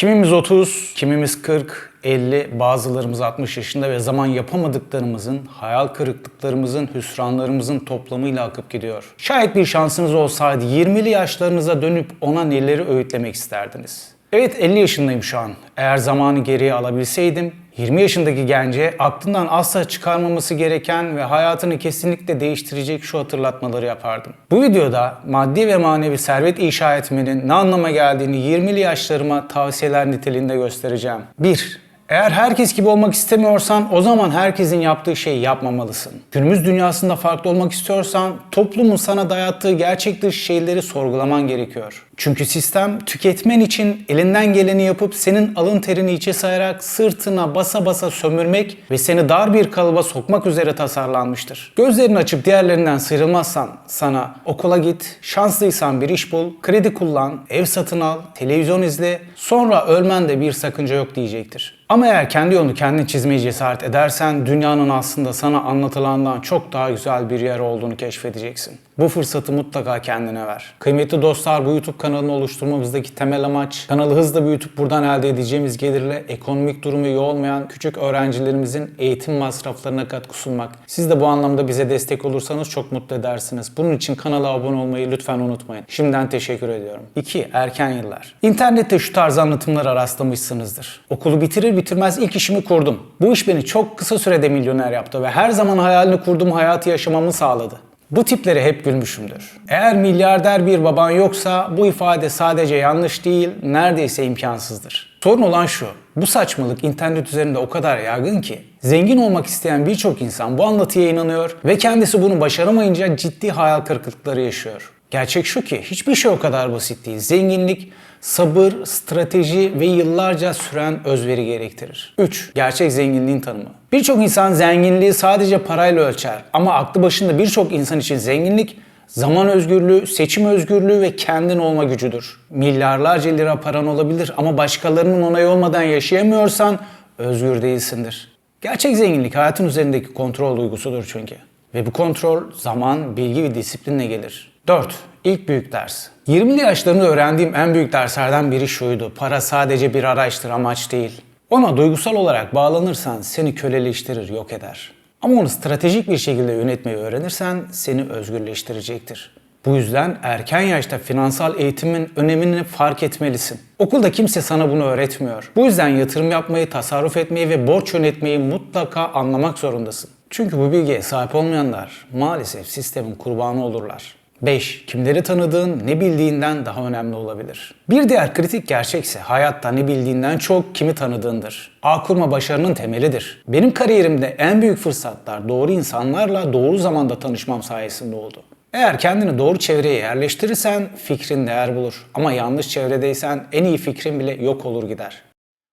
Kimimiz 30, kimimiz 40, 50, bazılarımız 60 yaşında ve zaman yapamadıklarımızın, hayal kırıklıklarımızın, hüsranlarımızın toplamıyla akıp gidiyor. Şayet bir şansınız olsaydı 20'li yaşlarınıza dönüp ona neleri öğütlemek isterdiniz? Evet 50 yaşındayım şu an. Eğer zamanı geriye alabilseydim 20 yaşındaki gence aklından asla çıkarmaması gereken ve hayatını kesinlikle değiştirecek şu hatırlatmaları yapardım. Bu videoda maddi ve manevi servet inşa etmenin ne anlama geldiğini 20'li yaşlarıma tavsiyeler niteliğinde göstereceğim. 1. Eğer herkes gibi olmak istemiyorsan o zaman herkesin yaptığı şeyi yapmamalısın. Günümüz dünyasında farklı olmak istiyorsan toplumun sana dayattığı gerçek dışı şeyleri sorgulaman gerekiyor. Çünkü sistem tüketmen için elinden geleni yapıp senin alın terini içe sayarak sırtına basa basa sömürmek ve seni dar bir kalıba sokmak üzere tasarlanmıştır. Gözlerini açıp diğerlerinden sıyrılmazsan sana okula git, şanslıysan bir iş bul, kredi kullan, ev satın al, televizyon izle, sonra ölmen de bir sakınca yok diyecektir. Ama eğer kendi yolunu kendin çizmeye cesaret edersen dünyanın aslında sana anlatılandan çok daha güzel bir yer olduğunu keşfedeceksin. Bu fırsatı mutlaka kendine ver. Kıymetli dostlar bu YouTube kanalını oluşturmamızdaki temel amaç kanalı hızla büyütüp buradan elde edeceğimiz gelirle ekonomik durumu iyi olmayan küçük öğrencilerimizin eğitim masraflarına katkı sunmak. Siz de bu anlamda bize destek olursanız çok mutlu edersiniz. Bunun için kanala abone olmayı lütfen unutmayın. Şimdiden teşekkür ediyorum. 2. Erken yıllar. İnternette şu tarz anlatımlara rastlamışsınızdır. Okulu bitirir bitirmez ilk işimi kurdum. Bu iş beni çok kısa sürede milyoner yaptı ve her zaman hayalini kurduğum hayatı yaşamamı sağladı. Bu tiplere hep gülmüşümdür. Eğer milyarder bir baban yoksa bu ifade sadece yanlış değil, neredeyse imkansızdır. Sorun olan şu, bu saçmalık internet üzerinde o kadar yaygın ki zengin olmak isteyen birçok insan bu anlatıya inanıyor ve kendisi bunu başaramayınca ciddi hayal kırıklıkları yaşıyor. Gerçek şu ki hiçbir şey o kadar basit değil. Zenginlik sabır, strateji ve yıllarca süren özveri gerektirir. 3. Gerçek zenginliğin tanımı. Birçok insan zenginliği sadece parayla ölçer ama aklı başında birçok insan için zenginlik zaman özgürlüğü, seçim özgürlüğü ve kendin olma gücüdür. Milyarlarca lira paran olabilir ama başkalarının onayı olmadan yaşayamıyorsan özgür değilsindir. Gerçek zenginlik hayatın üzerindeki kontrol duygusudur çünkü. Ve bu kontrol zaman, bilgi ve disiplinle gelir. 4. İlk büyük ders. 20'li yaşlarında öğrendiğim en büyük derslerden biri şuydu. Para sadece bir araçtır, amaç değil. Ona duygusal olarak bağlanırsan seni köleleştirir, yok eder. Ama onu stratejik bir şekilde yönetmeyi öğrenirsen seni özgürleştirecektir. Bu yüzden erken yaşta finansal eğitimin önemini fark etmelisin. Okulda kimse sana bunu öğretmiyor. Bu yüzden yatırım yapmayı, tasarruf etmeyi ve borç yönetmeyi mutlaka anlamak zorundasın. Çünkü bu bilgiye sahip olmayanlar maalesef sistemin kurbanı olurlar. 5. Kimleri tanıdığın ne bildiğinden daha önemli olabilir. Bir diğer kritik gerçekse hayatta ne bildiğinden çok kimi tanıdığındır. Ağ kurma başarının temelidir. Benim kariyerimde en büyük fırsatlar doğru insanlarla doğru zamanda tanışmam sayesinde oldu. Eğer kendini doğru çevreye yerleştirirsen fikrin değer bulur. Ama yanlış çevredeysen en iyi fikrin bile yok olur gider.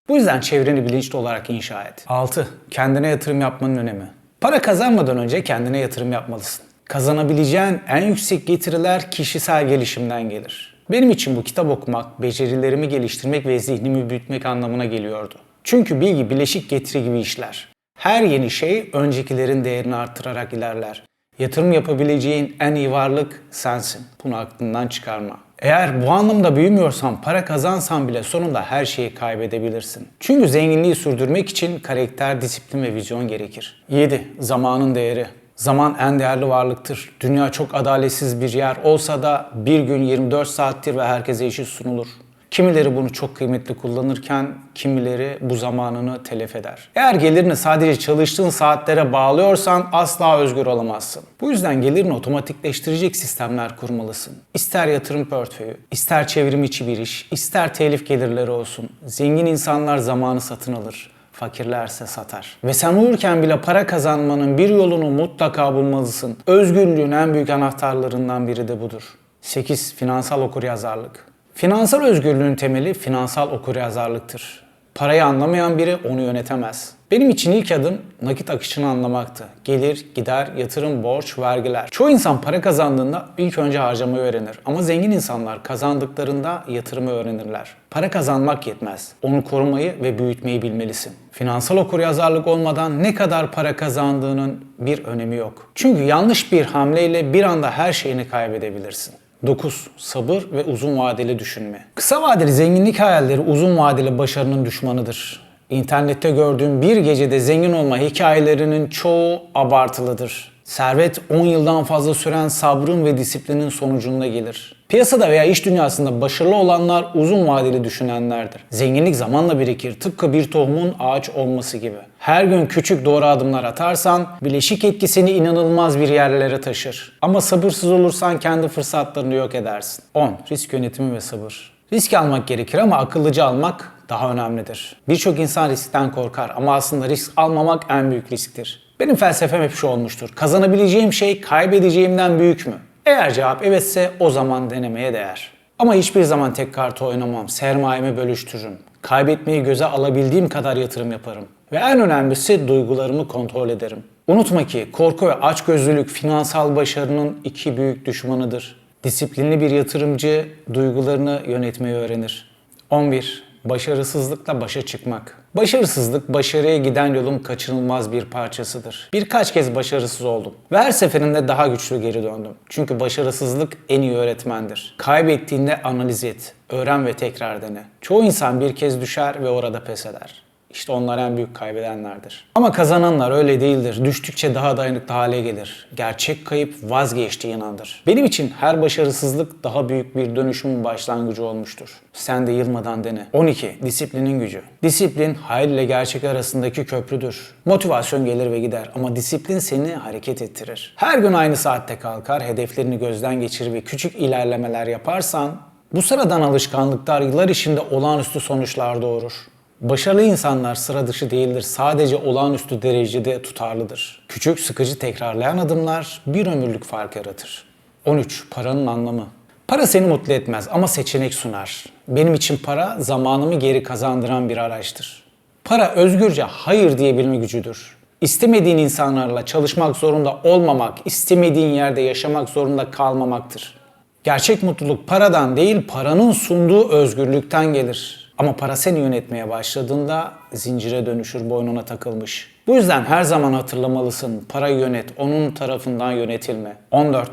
Bu yüzden çevreni bilinçli olarak inşa et. 6. Kendine yatırım yapmanın önemi. Para kazanmadan önce kendine yatırım yapmalısın. Kazanabileceğin en yüksek getiriler kişisel gelişimden gelir. Benim için bu kitap okumak, becerilerimi geliştirmek ve zihnimi büyütmek anlamına geliyordu. Çünkü bilgi bileşik getiri gibi işler. Her yeni şey öncekilerin değerini arttırarak ilerler. Yatırım yapabileceğin en iyi varlık sensin. Bunu aklından çıkarma. Eğer bu anlamda büyümüyorsan, para kazansan bile sonunda her şeyi kaybedebilirsin. Çünkü zenginliği sürdürmek için karakter, disiplin ve vizyon gerekir. 7. Zamanın değeri. Zaman en değerli varlıktır. Dünya çok adaletsiz bir yer olsa da bir gün 24 saattir ve herkese eşit sunulur. Kimileri bunu çok kıymetli kullanırken kimileri bu zamanını telef eder. Eğer gelirini sadece çalıştığın saatlere bağlıyorsan asla özgür olamazsın. Bu yüzden gelirini otomatikleştirecek sistemler kurmalısın. İster yatırım portföyü, ister çevrim içi bir iş, ister telif gelirleri olsun. Zengin insanlar zamanı satın alır fakirlerse satar. Ve sen uyurken bile para kazanmanın bir yolunu mutlaka bulmalısın. Özgürlüğün en büyük anahtarlarından biri de budur. 8. Finansal okuryazarlık. Finansal özgürlüğün temeli finansal okuryazarlıktır. Parayı anlamayan biri onu yönetemez. Benim için ilk adım nakit akışını anlamaktı. Gelir, gider, yatırım, borç, vergiler. Çoğu insan para kazandığında ilk önce harcamayı öğrenir. Ama zengin insanlar kazandıklarında yatırımı öğrenirler. Para kazanmak yetmez. Onu korumayı ve büyütmeyi bilmelisin. Finansal okuryazarlık olmadan ne kadar para kazandığının bir önemi yok. Çünkü yanlış bir hamleyle bir anda her şeyini kaybedebilirsin. 9. Sabır ve uzun vadeli düşünme. Kısa vadeli zenginlik hayalleri uzun vadeli başarının düşmanıdır. İnternette gördüğüm bir gecede zengin olma hikayelerinin çoğu abartılıdır. Servet 10 yıldan fazla süren sabrın ve disiplinin sonucunda gelir. Piyasada veya iş dünyasında başarılı olanlar uzun vadeli düşünenlerdir. Zenginlik zamanla birikir tıpkı bir tohumun ağaç olması gibi. Her gün küçük doğru adımlar atarsan bileşik etkisini inanılmaz bir yerlere taşır. Ama sabırsız olursan kendi fırsatlarını yok edersin. 10. Risk yönetimi ve sabır. Risk almak gerekir ama akıllıca almak daha önemlidir. Birçok insan riskten korkar ama aslında risk almamak en büyük risktir. Benim felsefem hep şu olmuştur. Kazanabileceğim şey kaybedeceğimden büyük mü? Eğer cevap evetse o zaman denemeye değer. Ama hiçbir zaman tek kartı oynamam. Sermayemi bölüştürürüm. Kaybetmeyi göze alabildiğim kadar yatırım yaparım. Ve en önemlisi duygularımı kontrol ederim. Unutma ki korku ve açgözlülük finansal başarının iki büyük düşmanıdır. Disiplinli bir yatırımcı duygularını yönetmeyi öğrenir. 11. Başarısızlıkla başa çıkmak. Başarısızlık başarıya giden yolun kaçınılmaz bir parçasıdır. Birkaç kez başarısız oldum ve her seferinde daha güçlü geri döndüm. Çünkü başarısızlık en iyi öğretmendir. Kaybettiğinde analiz et, öğren ve tekrar dene. Çoğu insan bir kez düşer ve orada pes eder. İşte onlar en büyük kaybedenlerdir. Ama kazananlar öyle değildir. Düştükçe daha dayanıklı hale gelir. Gerçek kayıp vazgeçtiğin andır. Benim için her başarısızlık daha büyük bir dönüşümün başlangıcı olmuştur. Sen de yılmadan dene. 12. Disiplinin gücü. Disiplin hayal ile gerçek arasındaki köprüdür. Motivasyon gelir ve gider ama disiplin seni hareket ettirir. Her gün aynı saatte kalkar, hedeflerini gözden geçirir ve küçük ilerlemeler yaparsan bu sıradan alışkanlıklar yıllar içinde olağanüstü sonuçlar doğurur. Başarılı insanlar sıra dışı değildir. Sadece olağanüstü derecede tutarlıdır. Küçük, sıkıcı tekrarlayan adımlar bir ömürlük fark yaratır. 13. Paranın anlamı. Para seni mutlu etmez ama seçenek sunar. Benim için para zamanımı geri kazandıran bir araçtır. Para özgürce hayır diyebilme gücüdür. İstemediğin insanlarla çalışmak zorunda olmamak, istemediğin yerde yaşamak zorunda kalmamaktır. Gerçek mutluluk paradan değil, paranın sunduğu özgürlükten gelir. Ama para seni yönetmeye başladığında zincire dönüşür, boynuna takılmış. Bu yüzden her zaman hatırlamalısın. Parayı yönet, onun tarafından yönetilme. 14.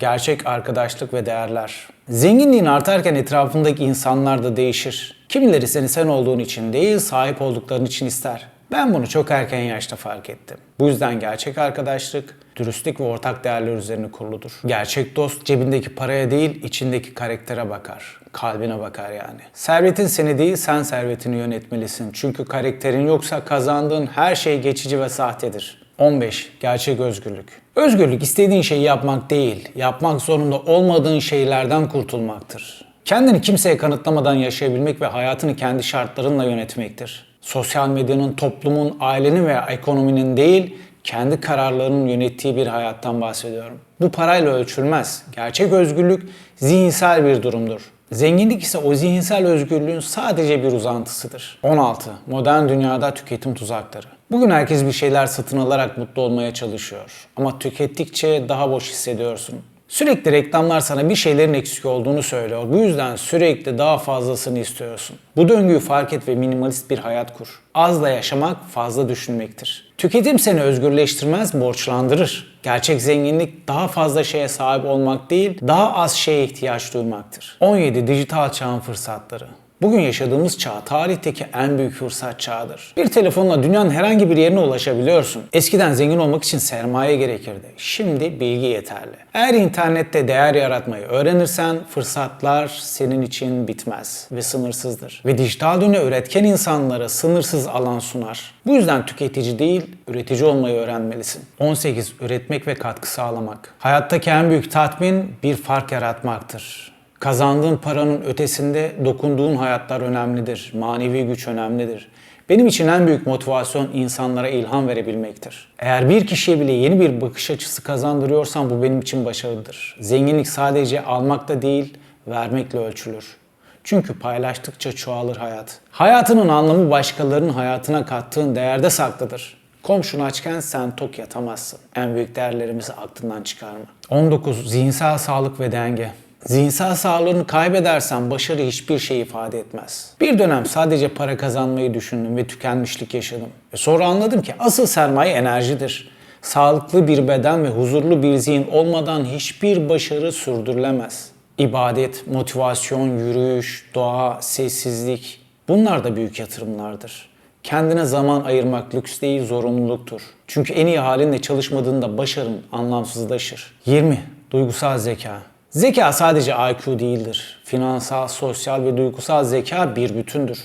Gerçek arkadaşlık ve değerler. Zenginliğin artarken etrafındaki insanlar da değişir. Kimileri seni sen olduğun için değil, sahip oldukların için ister. Ben bunu çok erken yaşta fark ettim. Bu yüzden gerçek arkadaşlık, dürüstlük ve ortak değerler üzerine kuruludur. Gerçek dost cebindeki paraya değil, içindeki karaktere bakar. Kalbine bakar yani. Servetin seni değil, sen servetini yönetmelisin. Çünkü karakterin yoksa kazandığın her şey geçici ve sahtedir. 15. Gerçek özgürlük. Özgürlük istediğin şeyi yapmak değil, yapmak zorunda olmadığın şeylerden kurtulmaktır. Kendini kimseye kanıtlamadan yaşayabilmek ve hayatını kendi şartlarınla yönetmektir. Sosyal medyanın, toplumun, ailenin veya ekonominin değil, kendi kararlarının yönettiği bir hayattan bahsediyorum. Bu parayla ölçülmez. Gerçek özgürlük zihinsel bir durumdur. Zenginlik ise o zihinsel özgürlüğün sadece bir uzantısıdır. 16. Modern dünyada tüketim tuzakları. Bugün herkes bir şeyler satın alarak mutlu olmaya çalışıyor. Ama tükettikçe daha boş hissediyorsun. Sürekli reklamlar sana bir şeylerin eksik olduğunu söylüyor. Bu yüzden sürekli daha fazlasını istiyorsun. Bu döngüyü fark et ve minimalist bir hayat kur. Azla yaşamak fazla düşünmektir. Tüketim seni özgürleştirmez, borçlandırır. Gerçek zenginlik daha fazla şeye sahip olmak değil, daha az şeye ihtiyaç duymaktır. 17. Dijital çağın fırsatları. Bugün yaşadığımız çağ tarihteki en büyük fırsat çağıdır. Bir telefonla dünyanın herhangi bir yerine ulaşabiliyorsun. Eskiden zengin olmak için sermaye gerekirdi. Şimdi bilgi yeterli. Eğer internette değer yaratmayı öğrenirsen fırsatlar senin için bitmez ve sınırsızdır. Ve dijital dünya üretken insanlara sınırsız alan sunar. Bu yüzden tüketici değil, üretici olmayı öğrenmelisin. 18. Üretmek ve katkı sağlamak. Hayattaki en büyük tatmin bir fark yaratmaktır. Kazandığın paranın ötesinde dokunduğun hayatlar önemlidir. Manevi güç önemlidir. Benim için en büyük motivasyon insanlara ilham verebilmektir. Eğer bir kişiye bile yeni bir bakış açısı kazandırıyorsam bu benim için başarıdır. Zenginlik sadece almakta değil, vermekle ölçülür. Çünkü paylaştıkça çoğalır hayat. Hayatının anlamı başkalarının hayatına kattığın değerde saklıdır. Komşun açken sen tok yatamazsın. En büyük değerlerimizi aklından çıkarma. 19. Zihinsel sağlık ve denge. Zihinsel sağlığını kaybedersen başarı hiçbir şey ifade etmez. Bir dönem sadece para kazanmayı düşündüm ve tükenmişlik yaşadım. Ve sonra anladım ki asıl sermaye enerjidir. Sağlıklı bir beden ve huzurlu bir zihin olmadan hiçbir başarı sürdürülemez. İbadet, motivasyon, yürüyüş, doğa, sessizlik bunlar da büyük yatırımlardır. Kendine zaman ayırmak lüks değil, zorunluluktur. Çünkü en iyi halinle çalışmadığında başarın anlamsızlaşır. 20. Duygusal zeka. Zeka sadece IQ değildir. Finansal, sosyal ve duygusal zeka bir bütündür.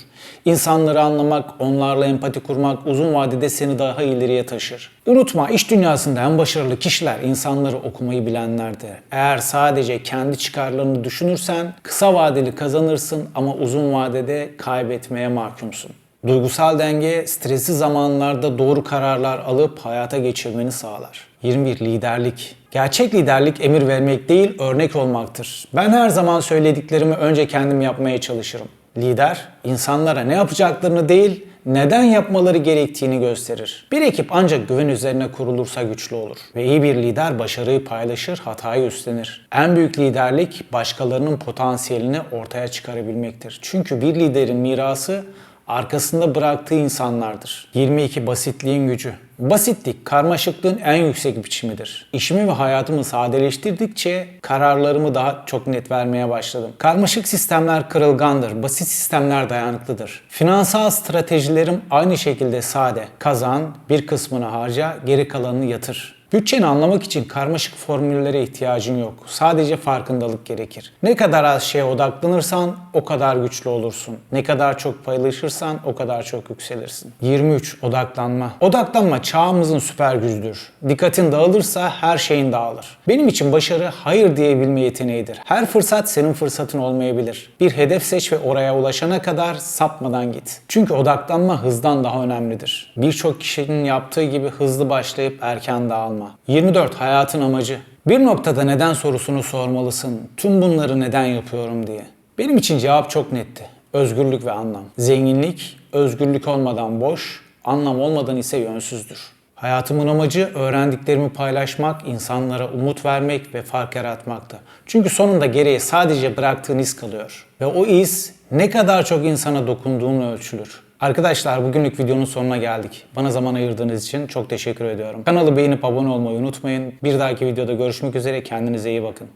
İnsanları anlamak, onlarla empati kurmak uzun vadede seni daha ileriye taşır. Unutma iş dünyasında en başarılı kişiler insanları okumayı bilenlerdir. Eğer sadece kendi çıkarlarını düşünürsen kısa vadeli kazanırsın ama uzun vadede kaybetmeye mahkumsun. Duygusal denge stresli zamanlarda doğru kararlar alıp hayata geçirmeni sağlar. 21 liderlik. Gerçek liderlik emir vermek değil, örnek olmaktır. Ben her zaman söylediklerimi önce kendim yapmaya çalışırım. Lider, insanlara ne yapacaklarını değil, neden yapmaları gerektiğini gösterir. Bir ekip ancak güven üzerine kurulursa güçlü olur. Ve iyi bir lider başarıyı paylaşır, hatayı üstlenir. En büyük liderlik başkalarının potansiyelini ortaya çıkarabilmektir. Çünkü bir liderin mirası arkasında bıraktığı insanlardır. 22 basitliğin gücü. Basitlik karmaşıklığın en yüksek biçimidir. İşimi ve hayatımı sadeleştirdikçe kararlarımı daha çok net vermeye başladım. Karmaşık sistemler kırılgandır, basit sistemler dayanıklıdır. Finansal stratejilerim aynı şekilde sade. Kazan, bir kısmını harca, geri kalanını yatır. Bütçeni anlamak için karmaşık formüllere ihtiyacın yok. Sadece farkındalık gerekir. Ne kadar az şeye odaklanırsan o kadar güçlü olursun. Ne kadar çok paylaşırsan o kadar çok yükselirsin. 23. Odaklanma. Odaklanma çağımızın süper gücüdür. Dikkatin dağılırsa her şeyin dağılır. Benim için başarı hayır diyebilme yeteneğidir. Her fırsat senin fırsatın olmayabilir. Bir hedef seç ve oraya ulaşana kadar sapmadan git. Çünkü odaklanma hızdan daha önemlidir. Birçok kişinin yaptığı gibi hızlı başlayıp erken dağılma. 24. Hayatın amacı. Bir noktada neden sorusunu sormalısın. Tüm bunları neden yapıyorum diye. Benim için cevap çok netti. Özgürlük ve anlam. Zenginlik, özgürlük olmadan boş, anlam olmadan ise yönsüzdür. Hayatımın amacı öğrendiklerimi paylaşmak, insanlara umut vermek ve fark yaratmaktı. Çünkü sonunda geriye sadece bıraktığın iz kalıyor. Ve o iz ne kadar çok insana dokunduğunu ölçülür. Arkadaşlar bugünlük videonun sonuna geldik. Bana zaman ayırdığınız için çok teşekkür ediyorum. Kanalı beğenip abone olmayı unutmayın. Bir dahaki videoda görüşmek üzere. Kendinize iyi bakın.